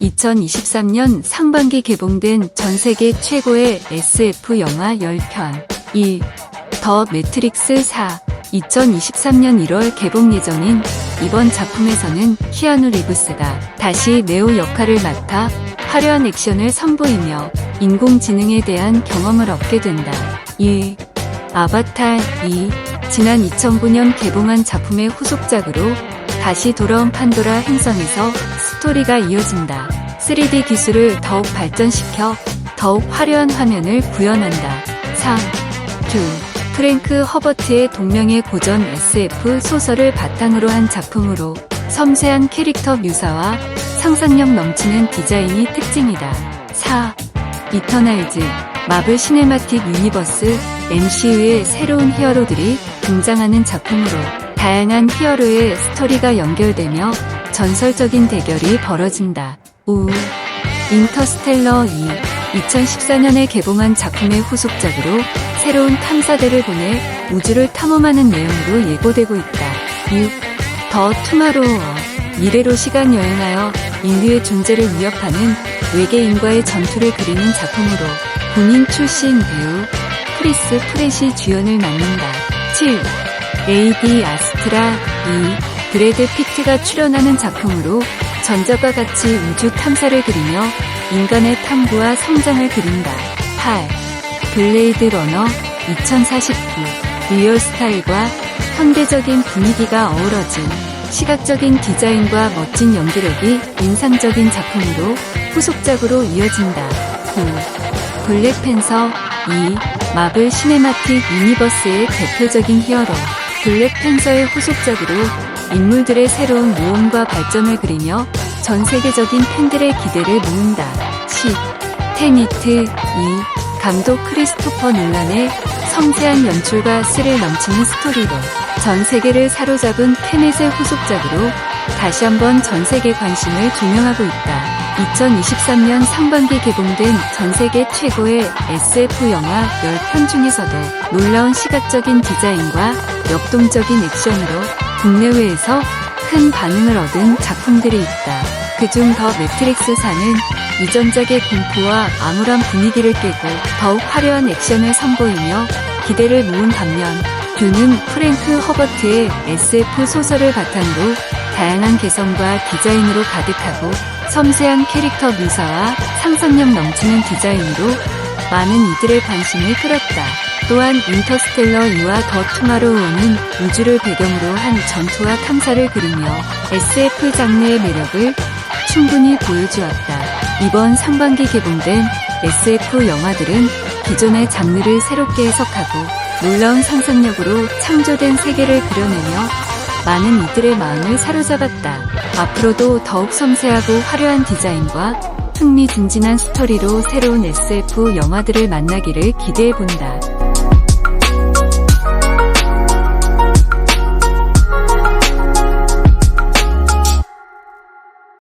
2023년 상반기 개봉된 전 세계 최고의 SF 영화 10편 1. 더 매트릭스 4 2023년 1월 개봉 예정인 이번 작품에서는 키아누 리브스가 다시 네오 역할을 맡아 화려한 액션을 선보이며 인공지능에 대한 경험을 얻게 된다. 2. 아바타 2 지난 2009년 개봉한 작품의 후속작으로 다시 돌아온 판도라 행성에서 스토리가 이어진다. 3D 기술을 더욱 발전시켜 더욱 화려한 화면을 구현한다. 3. 2. 프랭크 허버트의 동명의 고전 SF 소설을 바탕으로 한 작품으로 섬세한 캐릭터 묘사와 상상력 넘치는 디자인이 특징이다. 4. 이터널즈 마블 시네마틱 유니버스 MCU의 새로운 히어로들이 등장하는 작품으로 다양한 히어로의 스토리가 연결되며 전설적인 대결이 벌어진다. 5. 인터스텔러 2 2014년에 개봉한 작품의 후속작으로 새로운 탐사대를 보내 우주를 탐험하는 내용으로 예고되고 있다. 6. 더 투마로워 미래로 시간 여행하여 인류의 존재를 위협하는 외계인과의 전투를 그리는 작품으로 군인 출신 배우 크리스 프렛이 주연을 맡는다. 7. 레이디 아스트라 2. 브래드 피트가 출연하는 작품으로 전작과 같이 우주 탐사를 그리며 인간의 탐구와 성장을 그린다. 8. 블레이드 러너 2049 리얼 스타일과 현대적인 분위기가 어우러진 시각적인 디자인과 멋진 연기력이 인상적인 작품으로 후속작으로 이어진다. 9. 블랙팬서 2 마블 시네마틱 유니버스의 대표적인 히어로 블랙팬서의 후속작으로 인물들의 새로운 모험과 발전을 그리며 전 세계적인 팬들의 기대를 모은다. 10. 테니트 2 감독 크리스토퍼 놀란의 섬세한 연출과 스릴 넘치는 스토리로 전 세계를 사로잡은 테넷의 후속작으로 다시 한번 전 세계 관심을 조명하고 있다. 2023년 상반기 개봉된 전 세계 최고의 SF 영화 10편 중에서도 놀라운 시각적인 디자인과 역동적인 액션으로 국내외에서 큰 반응을 얻은 작품들이 있다. 그중 더 매트릭스 4는 이전작의 공포와 암울한 분위기를 깨고 더욱 화려한 액션을 선보이며 기대를 모은 반면 듀는 프랭크 허버트의 SF 소설을 바탕으로 다양한 개성과 디자인으로 가득하고 섬세한 캐릭터 묘사와 상상력 넘치는 디자인으로 많은 이들의 관심을 끌었다. 또한 인터스텔러 2와 더 투마로우는 우주를 배경으로 한 전투와 탐사를 그리며 SF 장르의 매력을 충분히 보여주었다. 이번 상반기 개봉된 SF 영화들은 기존의 장르를 새롭게 해석하고 놀라운 상상력으로 창조된 세계를 그려내며 많은 이들의 마음을 사로잡았다. 앞으로도 더욱 섬세하고 화려한 디자인과 흥미진진한 스토리로 새로운 SF 영화들을 만나기를 기대해본다.